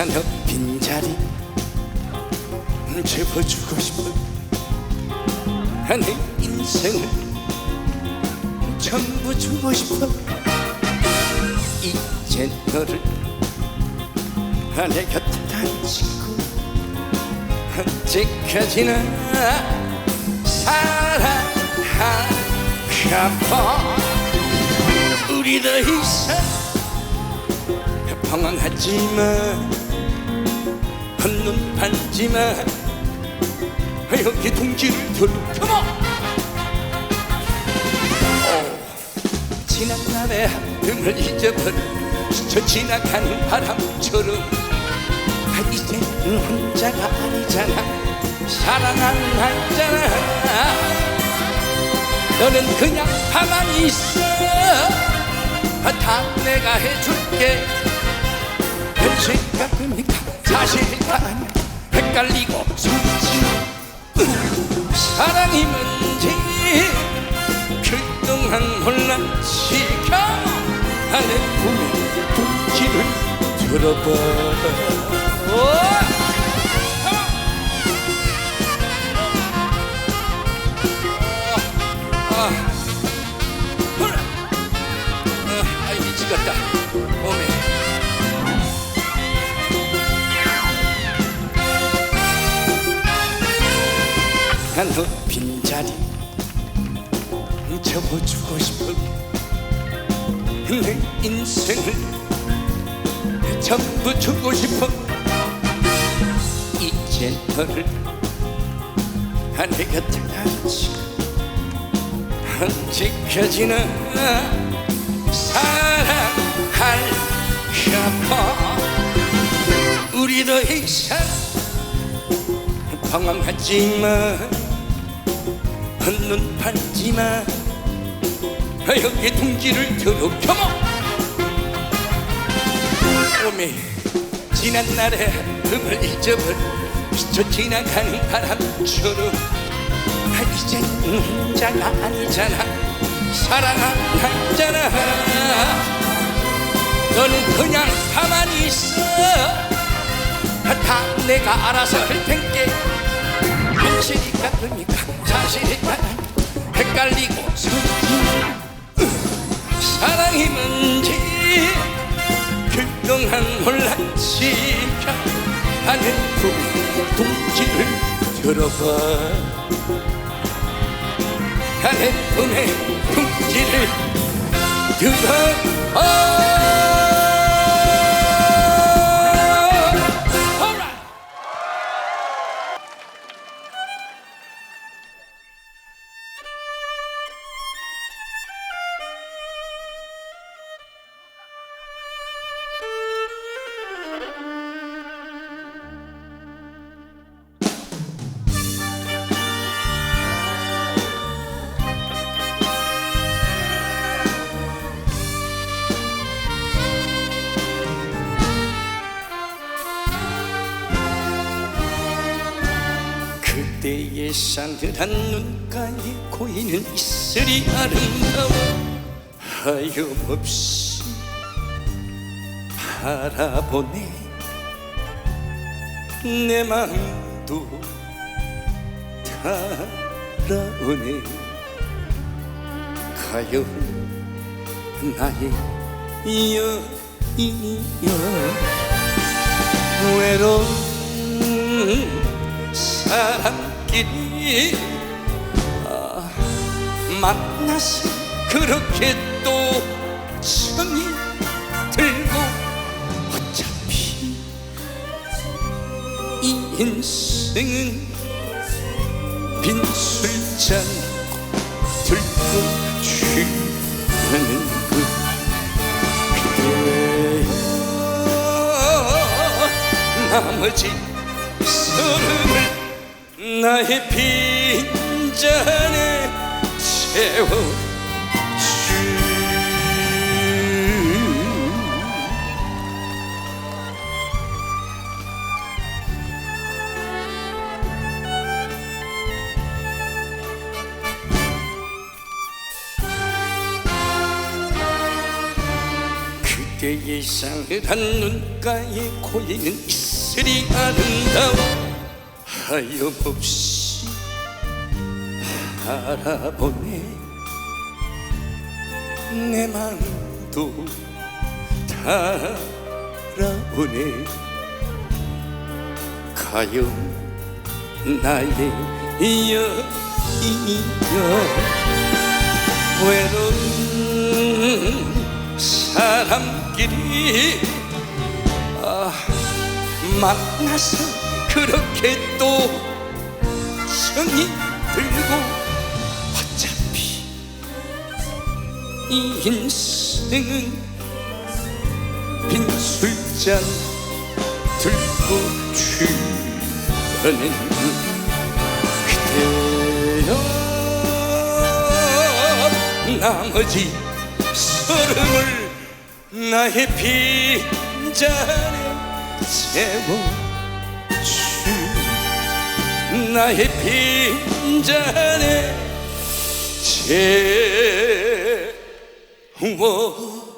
하나 빈자리 채워주고 싶어. 내 인생을 전부 주고 싶어. 이제 너를 내 곁에 다니고 언제까지나 사랑할까 봐. 우리 더 이상 방황하지 마 한눈 팔지 마 동지를 들어 Come on! 오, 지난 날의 등을 잊어버려 스쳐 지나가는 바람처럼 이제는 혼자가 아니잖아. 사랑한다잖아 너는 그냥 가만히 있어. 다 내가 해줄게. 현실과 꿈이가 사실과 아니야 헷갈리고 사랑이 뭔지 그동안 몰랐지 안에 보면 동지를 들어봐 난너 빈자리 채워주고 싶어 내 인생을 전부 주고 싶어 이제 너를 내 곁에 같이 언제까지나 사랑할까봐. 우리 더 이상 방황하지마 한눈 팔지마. 여기 들어 켜모 오메 지난 날의 흠을 잊어버려 스쳐 지나가는 바람처럼 이젠 혼자가 아니잖아. 사랑한다잖아. 너는 그냥 가만히 있어. 다 내가 알아서 할 텐게 현실이가 꿈이가 사실이가 헷갈리고 숨지 사랑이 뭔지 그동안 몰랐지 하는 꿈의 동지를 들어봐. 하는 꿈의 동지를 들어봐 그대의 싸늘한 눈가에 고이는 이슬이 아름다워 하염없이 바라보네. 내 마음도 달아오네. 가요 나의 여인이여. 외로운 사 람끼리 아, 만나서 그렇게 또 정이 들고 어차피 이 인생은 빈 술잔 들고 취하는 그 그대여 나머지 서름을 나의 빈잔에 채워주. 그대의 상한 눈가에 고이는 이슬이 아름다워 하염없이 바라보네 내 마음도 달아오네. 가요 나의 여인이여 외로운 사람끼리 아, 만나서 그렇게 또 정이 들고 어차피 이 인생은 빈 술잔 들고 취하는 그대여. 나머지 서름을 나의 빈잔에 채워주 나의 빈잔에 채워